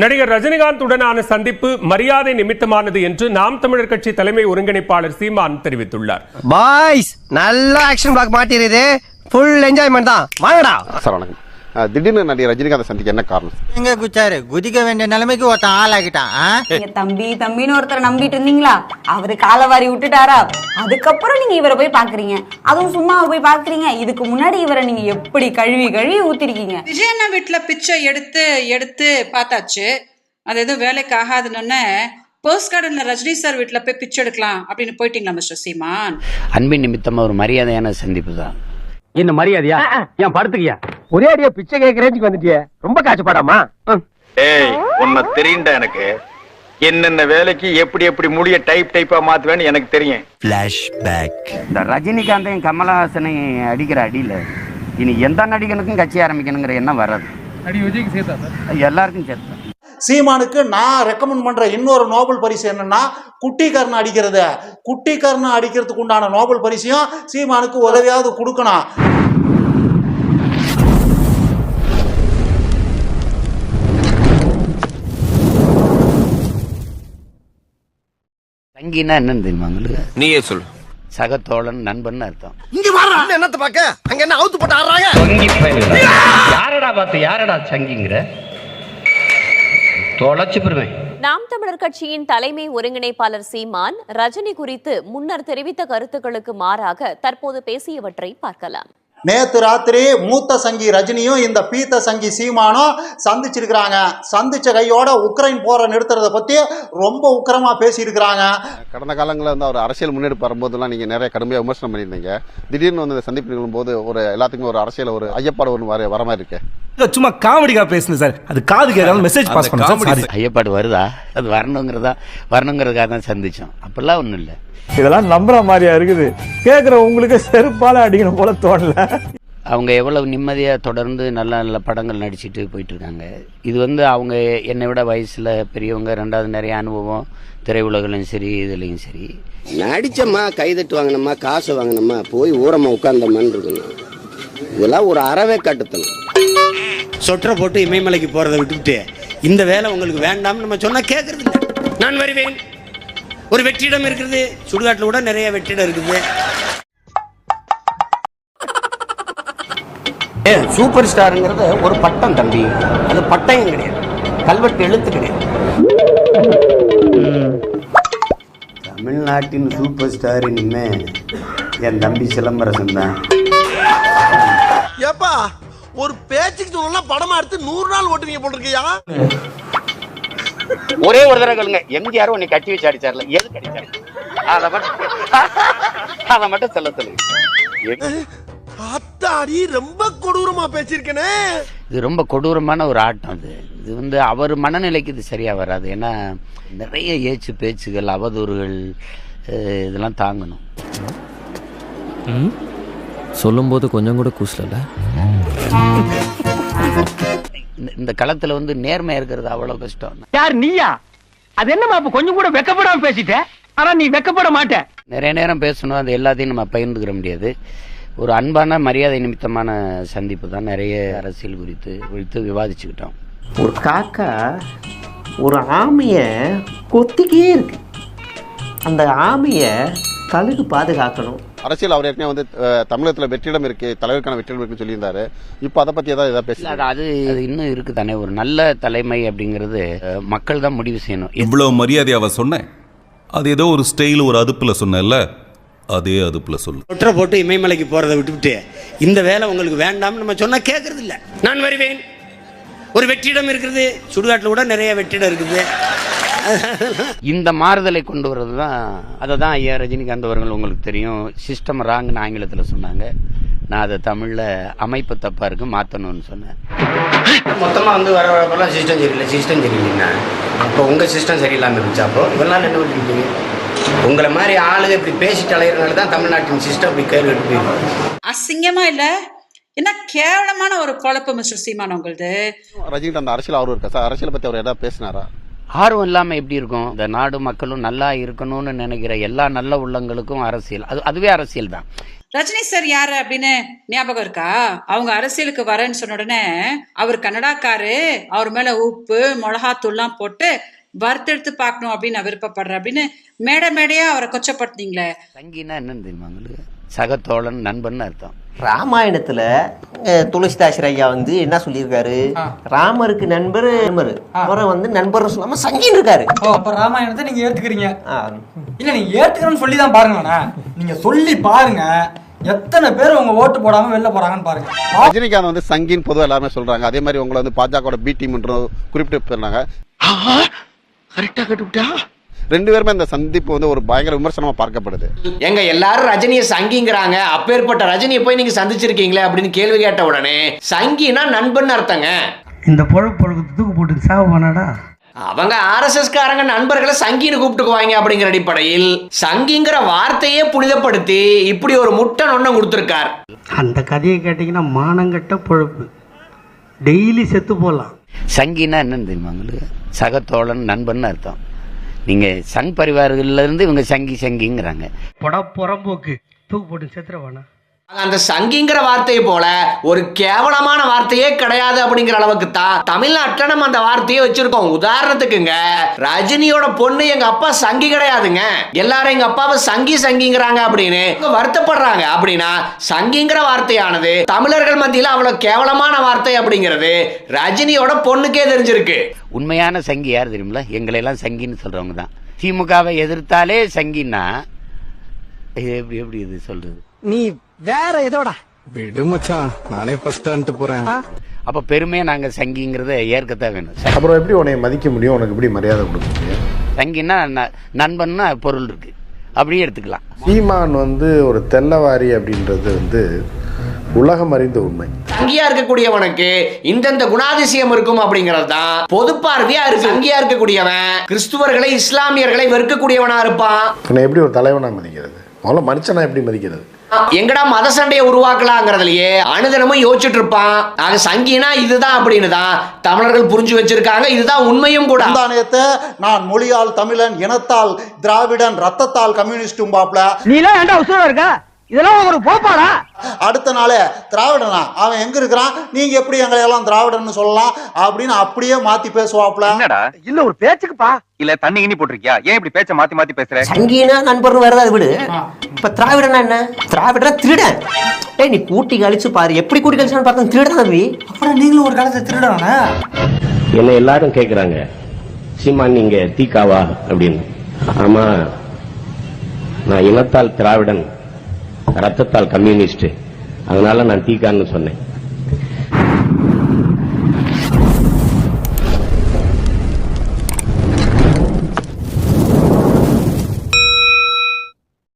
நடிகர் ரஜினிகாந்த் உடனான சந்திப்பு மரியாதை நிமித்தமானது என்று நாம் தமிழர் கட்சி தலைமை ஒருங்கிணைப்பாளர் சீமான் தெரிவித்துள்ளார். பாய்ஸ் நல்ல ஆக்ஷன் பிளாக் மாட்டிருது ஃபுல் என்ஜாய்மெண்ட் தான். வாங்கடா. சார் வணக்கம். திடீர்னு நடிகர் ரஜினிகாந்த் சந்திக்க என்ன காரணம்? எங்க குச்சாரு? குதிக்க வேண்டிய நிலைமைக்கு ஒருத்தன் ஆளாக்கிட்டான் ஆ? நீங்க தம்பி தம்பின்னு ஒருத்தரை நம்பிட்டு இருந்தீங்களா? அவரு காலவாரி விட்டுட்டாரா? அதுக்கப்புறம் நீங்க இவரை போய் பாக்குறீங்க. அதுவும் சும்மா போய் பாக்குறீங்க. இதுக்கு முன்னாடி இவரை நீங்க எப்படி கழுவி கழுவி ஊத்திருக்கீங்க? விஜயண்ணா வீட்டுல பிச்சை எடுத்து எடுத்து பார்த்தாச்சு. அது எதுவும் வேலைக்கு ஆகாதுன்னு. போஸ்ட் கார்டன்ல ரஜினி சார் வீட்டுல போய் பிச்சை எடுக்கலாம் அப்படின்னு போயிட்டீங்களா மிஸ்டர் சீமான்? அன்பின் நிமித்தமா ஒரு மரியாதையான சந்திப்பு தான். என்ன மரியாதையா? ஏன் படுத்துக்கியா? ஒரே அடியா பிச்சை கேட்க ரேஞ்சுக்கு வந்துட்டியே. ரொம்ப காய்ச்சப்படாமா ஏய் உன்னை தெரியும்டா எனக்கு. என்னென்ன வேலைக்கு எப்படி எப்படி முடிய டைப் டைப்பா மாத்துவேன்னு எனக்கு தெரியும். இந்த ரஜினிகாந்தையும் கமலஹாசனையும் அடிக்கிற அடியில இனி எந்த நடிகனுக்கும் கட்சி ஆரம்பிக்கணுங்கிற எண்ணம் வராது. எல்லாருக்கும் சேர்த்து. சீமானுக்கு நான் ரெக்கமெண்ட் பண்ற இன்னொரு நோபல் பரிசு என்னன்னா குட்டி கர்ணம் அடிக்கிறது. குட்டி கர்ணம் அடிக்கிறதுக்கு உண்டான நோபல் பரிசையும் சீமானுக்கு உதவியாவது கொடுக்கணும். தங்கினா என்னன்னு தெரியுமா உங்களுக்கு? நீயே சொல்லு சகத்தோழன் நண்பன் அர்த்தம். இங்க வர்றா என்னத்த பாக்க? அங்க என்ன அவுத்து போட்டு ஆடுறாங்க? யாரடா பார்த்து யாரடா சங்கிங்கிற? தொலைச்சு பெறுவேன் நாம் தமிழர் கட்சியின் தலைமை ஒருங்கிணைப்பாளர் சீமான் ரஜினி குறித்து முன்னர் தெரிவித்த கருத்துக்களுக்கு மாறாக தற்போது பேசியவற்றை பார்க்கலாம். நேத்து ராத்திரி மூத்த சங்கி ரஜினியும் இந்த பீத்த சங்கி சீமானும் சந்திச்சிருக்கிறாங்க. சந்திச்ச கையோட உக்ரைன் போரை நிறுத்துறத பத்தி ரொம்ப உக்கிரமா பேசியிருக்கிறாங்க. கடந்த காலங்களில் வந்து அவர் அரசியல் முன்னெடுப்பு வரும்போதெல்லாம் நீங்க நிறைய கடுமையாக விமர்சனம் பண்ணியிருந்தீங்க. திடீர்னு வந்து இந்த சந்திப்பு நிகழும்போது ஒரு எல்லாத்துக்கும் ஒரு அரசியல் ஒரு ஐயப்பாடு ஒன்று வர வர மாதிரி இருக்கு. சும்மா காமெடிக்கா பேசுனேன் சார். அது காதுக்கு ஏதாவது மெசேஜ் பாஸ் பண்ண ஐயப்பாடு வருதா? அது வரணுங்கிறதா? வரணுங்கிறதுக்காக தான் சந்திச்சோம். அப்படிலாம் ஒண்ணும் இல்லை. இதெல்லாம் நம்புற மாதிரியா இருக்குது. கேக்குற உங்களுக்கு செருப்பால அடிக்கணும் போல தோணல. அவங்க எவ்வளவு நிம்மதியாக தொடர்ந்து நல்ல நல்ல படங்கள் நடிச்சிட்டு போயிட்டு இருக்காங்க இது வந்து அவங்க என்னை விட வயசில் பெரியவங்க ரெண்டாவது நிறைய அனுபவம் திரையுலகிலையும் சரி இதுலேயும் சரி. நடிச்சம்மா கைதட்டு வாங்கினம்மா காசு வாங்கினம்மா போய் ஊரமா உட்கார்ந்தம்மான்னு இருக்கணும். இதெல்லாம் ஒரு அறவே கட்டுத்தணும் சொற்ற போட்டு இமயமலைக்கு போறதை விட்டுவிட்டு இந்த வேலை உங்களுக்கு வேண்டாம்னு நம்ம சொன்னா கேட்கறது இல்லை. நான் வருவேன். ஒரு வெற்றிடம் இருக்குது. சுடுகாட்டில் கூட நிறைய வெற்றிடம் இருக்குது. ஏ சூப்பர் ஸ்டாருங்கிறது ஒரு பட்டம் தம்பி. அது பட்டயம் கிடையாது. கல்வெட்டு எழுத்து கிடையாது. தமிழ்நாட்டின் சூப்பர் ஸ்டார் இனிமே என் தம்பி சிலம்பரசன் தான். ஏப்பா ஒரு பேச்சுக்கு சொல்லலாம் படமா எடுத்து நூறு நாள் ஓட்டுவீங்க போல இருக்கியா? ஒரே ஒரு தடவை கேளுங்க. எம்ஜிஆர் உன்னை கட்டி வச்சு அடிச்சார்ல. எது அடிச்சாரு? அதை மட்டும் அதை மட்டும் சொல்ல சொல்லுங்க அத்தாடி ரொம்ப கொடூரமா பேசியிருக்கேனே. இது ரொம்ப கொடூரமான ஒரு ஆட்டம் அது. இது வந்து அவர் மனநிலைக்கு இது சரியா வராது. ஏன்னா நிறைய ஏச்சு பேச்சுகள் அவதூறுகள் இதெல்லாம் தாங்கணும். சொல்லும்போது கொஞ்சம் கூட கூசல இந்த- இந்த களத்துல வந்து நேர்மை இருக்கிறது அவ்வளவு கஷ்டம். யார் நீயா? அது என்னமா அப்ப கொஞ்சம் கூட வெக்கப்படாம பேசிட்ட? ஆனா நீ வெக்கப்பட மாட்ட. நிறைய நேரம் பேசணும் அது எல்லாத்தையும் நம்ம பகிர்ந்துக்கிற முடியாது. ஒரு அன்பான மரியாதை நிமித்தமான சந்திப்பு தான் நிறைய அரசியல் குறித்து குறித்து விவாதிச்சுக்கிட்டோம். ஒரு காக்கா ஒரு ஆமைய கொத்திக்கே இருக்கு. அந்த ஆமைய கழுகு பாதுகாக்கணும். அரசியல் அவர் ஏற்கனவே வந்து தமிழகத்துல வெற்றிடம் இருக்கு தலைவருக்கான வெற்றிடம் இருக்குன்னு சொல்லியிருந்தாரு. இப்போ அதை பத்தி ஏதாவது ஏதாவது இல்ல, பேசல அது இன்னும் இருக்கு தானே ஒரு நல்ல தலைமை அப்படிங்கிறது மக்கள் தான் முடிவு செய்யணும். இவ்வளவு மரியாதையாவ சொன்னேன் அது ஏதோ ஒரு ஸ்டைல் ஒரு அதுப்புல சொன்னேன்ல அதே அதுப்புல சொல்லு. சொற்ற போட்டு இமயமலைக்கு போறதை விட்டுவிட்டு இந்த வேலை உங்களுக்கு வேண்டாம்னு நம்ம சொன்னா கேட்கறது இல்லை நான் வருவேன். ஒரு வெற்றிடம் இருக்குது சுடுகாட்டில் கூட நிறைய வெற்றிடம் இருக்குது. இந்த மாறுதலை கொண்டு வர்றது தான் அதை தான் ஐயா ரஜினிகாந்த் அவர்கள் உங்களுக்கு தெரியும். சிஸ்டம் ராங்னு ஆங்கிலத்தில் சொன்னாங்க. நான் அதை தமிழில் அமைப்பு தப்பாக இருக்கு மாற்றணும்னு சொன்னேன். மொத்தமாக வந்து வர வரப்பெல்லாம் சிஸ்டம் சரியில்லை சிஸ்டம் சரியில்லைண்ணா அப்போ உங்கள் சிஸ்டம் சரியில்லாமல் இருந்துச்சு அப்போ? இவெல்லாம் என்ன பண்ணிருக்கீங்க? உங்களை மாதிரி ஆளுங்க இப்படி பேசிட்டு அலையிறதுனால தான் தமிழ்நாட்டின் சிஸ்டம் இப்படி கேள்வி போயிருக்கு. அசிங்கமா இல்ல? என்ன கேவலமான ஒரு குழப்பம் மிஸ்டர் சீமான் உங்களுது ரஜினிகாந்த் அரசியல் ஆர்வம் இருக்கா? சார் அரசியலை பத்தி அவர் ஏதாவது பேசினாரா? ஆர்வம் இல்லாமல் எப்படி இருக்கும்? இந்த நாடு மக்களும் நல்லா இருக்கணும்னு நினைக்கிற எல்லா நல்ல உள்ளங்களுக்கும் அரசியல். அது அதுவே அரசியல் தான். ரஜினி சார் யாரு அப்படின்னு ஞாபகம் இருக்கா? அவங்க அரசியலுக்கு வரேன்னு சொன்ன உடனே அவர் கன்னடாக்காரு அவர் மேல உப்பு மிளகாத்தூள்லாம் போட்டு வறுத்தெடுத்து பார்க்கணும் அப்படின்னு நான் விருப்பப்படுறேன். அப்படின்னு மேடை மேடையா அவரை கொச்சப்படுத்தினீங்களே. சங்கினா என்னன்னு தெரியுமா சகத்தோழன் நண்பன் அர்த்தம். ராமாயணத்துல துளசிதாசர் ஐயா வந்து என்ன சொல்லியிருக்காரு? ராமருக்கு நண்பர் நண்பர். அவரை வந்து நண்பர் சொல்லாம சங்கின்னு இருக்காரு. அப்ப ராமாயணத்தை நீங்க ஏத்துக்கிறீங்க. இல்ல நீங்க ஏத்துக்கிறேன்னு சொல்லி தான் பாருங்களேண்ணே நீங்க சொல்லி பாருங்க. எத்தனை பேர் உங்க ஓட்டு போடாம வெளில போறாங்கன்னு பாருங்க. ரஜினிகாந்த் வந்து சங்கின்னு பொதுவாக எல்லாருமே சொல்றாங்க. அதே மாதிரி உங்களை வந்து பாஜக பி டீம் குறிப்பிட்டு போயிருந்தாங்க. கரெக்டா கட்டுவிட்டா? ரெண்டு பேருமே இந்த சந்திப்பு வந்து ஒரு பயங்கர விமர்சனமா பார்க்கப்படுது. எங்க எல்லாரும் ரஜினியை சங்கிங்கிறாங்க. அப்பேற்பட்ட ரஜினியை போய் நீங்க சந்திச்சிருக்கீங்களே அப்படின்னு கேள்வி கேட்ட உடனே சங்கினா நண்பன் அர்த்தங்க. இந்த பொழப்பு பொழப்பு தூக்கு போட்டு சாவ பண்ணாடா? அவங்க ஆர்எஸ்எஸ் காரங்க நண்பர்களை சங்கின்னு கூப்பிட்டுக்குவாங்க அப்படிங்கிற அடிப்படையில் சங்கிங்கிற வார்த்தையே புனிதப்படுத்தி இப்படி ஒரு முட்டை நொண்ணம் கொடுத்துருக்கார். அந்த கதையை கேட்டீங்கன்னா மானங்கட்ட பொழப்பு. டெய்லி செத்து போடலாம் சங்கினா என்னன்னு தெரியுமா உங்களுக்கு? சகத்தோழன் நண்பன் அர்த்தம். நீங்க சங் பரிவார்கள்ல இருந்து இவங்க சங்கி சங்கிங்கிறாங்க. பொட புறம்போக்கு. தூக்கு போட்டு செத்துறவானா அந்த சங்கிங்கிற வார்த்தையை போல ஒரு கேவலமான வார்த்தையே கிடையாது அப்படிங்கிற அளவுக்கு தான் தமிழ்நாட்டில் நம்ம அந்த வார்த்தையை வச்சிருக்கோம். உதாரணத்துக்குங்க ரஜினியோட பொண்ணு எங்க அப்பா சங்கி கிடையாதுங்க. எல்லாரும் எங்க அப்பாவை சங்கி சங்கிங்கிறாங்க அப்படின்னு வருத்தப்படுறாங்க. அப்படின்னா சங்கிங்கிற வார்த்தையானது தமிழர்கள் மத்தியில் அவ்வளவு கேவலமான வார்த்தை அப்படிங்கிறது ரஜினியோட பொண்ணுக்கே தெரிஞ்சிருக்கு. உண்மையான சங்கி யார் தெரியுமில எங்களை எல்லாம் சங்கின்னு சொல்றவங்க தான். திமுகவை எதிர்த்தாலே சங்கின்னா இது எப்படி எப்படி இது சொல்றது? நீ வேற எதோடா? விடு மச்சான் நானே ஃபர்ஸ்ட் வந்துட்டு போறேன். அப்ப பெருமையா நாங்க சங்கிங்கிறத ஏற்கத்தான் வேணும். அப்புறம் எப்படி உன்னை மதிக்க முடியும்? உனக்கு எப்படி மரியாதை கொடுக்க முடியும்? சங்கின்னா ந- நண்பன்னா பொருள் இருக்கு. அப்படியே எடுத்துக்கலாம். சீமான் வந்து ஒரு தெல்லவாரி அப்படின்றது வந்து உலகம் அறிந்த உண்மை. சங்கியா இருக்கக்கூடியவனுக்கு இந்தந்த குணாதிசயம் இருக்கும் அப்படிங்கிறது தான் பொது பார்வையா இருக்கு. சங்கியா இருக்கக்கூடியவன் கிறிஸ்துவர்களை இஸ்லாமியர்களை வெறுக்கக்கூடியவனா இருப்பான். உன்னை எப்படி ஒரு தலைவனா மதிக்கிறது? முதல்ல மனுஷனா எப்படி மதிக்கிறது? எங்கடா மத சண்டையை உருவாக்கலாங்கிறதுலயே அனுதினமும் யோசிச்சுட்டு இருப்பான் ஆக சங்கினா இதுதான் அப்படின்னு தான் தமிழர்கள் புரிஞ்சு வச்சிருக்காங்க. இதுதான் உண்மையும் கூட. முந்தானயத்தை நான் மொழியால் தமிழன் இனத்தால் திராவிடன் ரத்தத்தால் கம்யூனிஸ்டும் பாப்ல நீ எல்லாம் இருக்க? இதெல்லாம் ஒரு போப்பாடா? அடுத்த நாளே திராவிடனா? அவன் எங்க இருக்கிறான்? நீங்க எப்படி எங்களை எல்லாம் திராவிடன்னு சொல்லலாம்? அப்படின்னு அப்படியே மாத்தி பேசுவாப்ல. என்னடா? இல்ல ஒரு பேச்சுக்குப்பா. இல்ல தண்ணி கிண்ணி போட்டிருக்கியா? ஏன் இப்படி பேச்ச மாத்தி மாத்தி பேசுற? சங்கினா நண்பர்னு வேற ஏதாவது விடு. இப்ப திராவிடனா என்ன? திராவிடனா திருடன் ஏய் நீ கூட்டி கழிச்சு பாரு. எப்படி கூட்டி கழிச்சான்னு பார்த்தா திருடன் தம்பி? அப்புறம் நீங்களும் ஒரு காலத்தை திருடனா என்ன எல்லாரும் கேக்குறாங்க. சீமான் நீங்க தீக்காவா? அப்படின்னு. ஆமா. நான் இனத்தால் திராவிடன் ரத்தத்தால் கம்யூனிஸ்ட் அதனால நான் தீக்கான்னு சொன்னேன்.